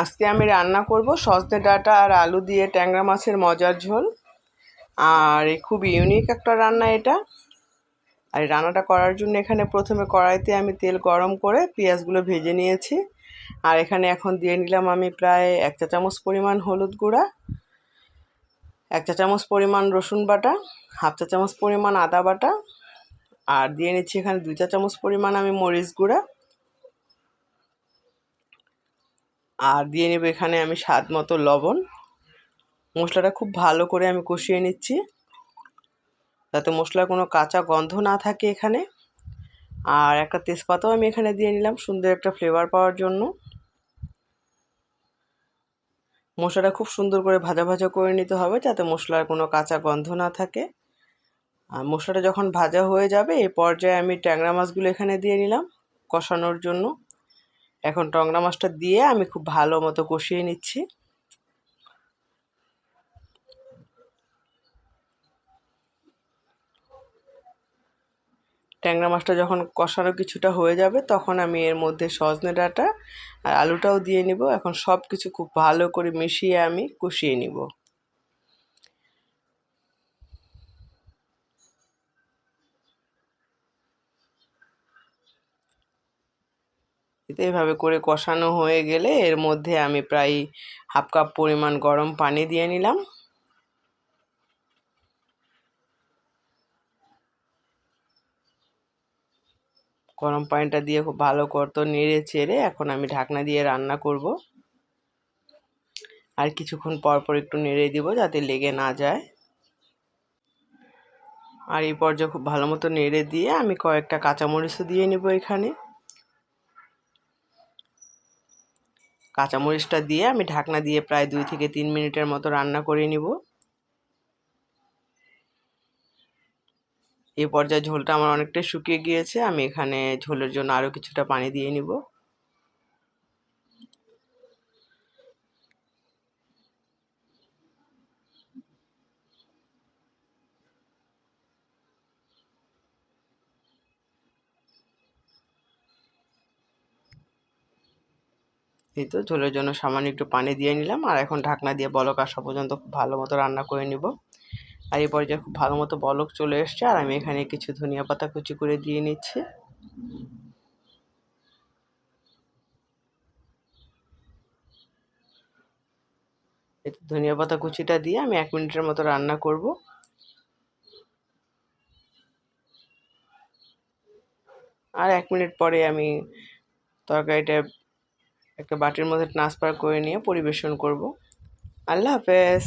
আজকে আমি রান্না করব সজনে ডাঁটা আর আলু দিয়ে ট্যাংরা মাছের মজার ঝোল। আর খুব ইউনিক একটা রান্না এটা। আর রান্নাটা করার জন্য এখানে প্রথমে কড়াইতে আমি তেল গরম করে পেঁয়াজগুলো ভেজে নিয়েছি। আর এখানে এখন দিয়ে নিলাম আমি প্রায় এক চা চামচ পরিমাণ হলুদ গুঁড়া, এক চা চামচ পরিমাণ রসুন বাটা, হাফ চা চামচ পরিমাণ আদা বাটা, আর দিয়ে নিচ্ছি এখানে দুই চা চামচ পরিমাণ আমি মরিচ গুঁড়া। আর দিয়ে নেব এখানে আমি স্বাদ মতো লবণ। মশলাটা খুব ভালো করে আমি কষিয়ে নিচ্ছি। যাতে মশলার কোনো কাঁচা গন্ধ না থাকে এখানে। আর একটা তেজপাতাও আমি এখানে দিয়ে নিলাম, সুন্দর একটা ফ্লেভার পাওয়ার জন্য। মশলাটা খুব সুন্দর করে ভাজা ভাজা করে নিতে হবে, যাতে মশলার কোনো কাঁচা গন্ধ না থাকে। আর মশলাটা যখন ভাজা হয়ে যাবে এই পর্যায়ে আমি ট্যাংরা মাছগুলো এখানে দিয়ে নিলাম কষানোর জন্য। এখন টংরা মাছটা দিয়ে আমি খুব ভালো মতো কষিয়ে নিচ্ছি। ট্যাংরা মাছটা যখন কষানো কিছুটা হয়ে যাবে, তখন আমি এর মধ্যে সজনে ডাঁটা আর আলুটাও দিয়ে নিব। এখন সব কিছু খুব ভালো করে মিশিয়ে আমি কষিয়ে নিব। এভাবে করে কষানো হয়ে গেলে এর মধ্যে আমি প্রায় হাফ কাপ পরিমাণ গরম পানি দিয়ে নিলাম। গরম পানিটা দিয়ে খুব ভালো করতো নেড়ে চেড়ে এখন আমি ঢাকনা দিয়ে রান্না করব। আর কিছুক্ষণ পর পর একটু নেড়ে দিব যাতে লেগে না যায়। আর এই পর্যায়ে খুব ভালো মতো নেড়ে দিয়ে আমি কয়েকটা কাঁচামরিচও দিয়ে নেব এখানে। কাঁচামরিচটা দিয়ে আমি ঢাকনা দিয়ে প্রায় দুই থেকে তিন মিনিটের মতো রান্না করে নিব। এ পর্যায়ে ঝোলটা আমার অনেকটাই শুকিয়ে গিয়েছে, আমি এখানে ঝোলের জন্য আরও কিছুটা পানি দিয়ে নিব। এই তো ঝোলের জন্য সামান্য একটু পানি দিয়ে নিলাম, আর এখন ঢাকনা দিয়ে বলক আসা পর্যন্ত খুব ভালো মতো রান্না করে নিব। আর এই পর্যায়ে খুব ভালো মতো বলক চলে এসছে, আর আমি এখানে কিছু ধনিয়া পাতা কুচি করে দিয়ে নিচ্ছি। ধনিয়া পাতা কুচিটা দিয়ে আমি এক মিনিটের মতো রান্না করব। আর এক মিনিট পরে আমি তরকারিটা একটা বাটির মধ্যে ট্রান্সফার করে নিয়ে পরিবেশন করব। আল্লাহ হাফেজ।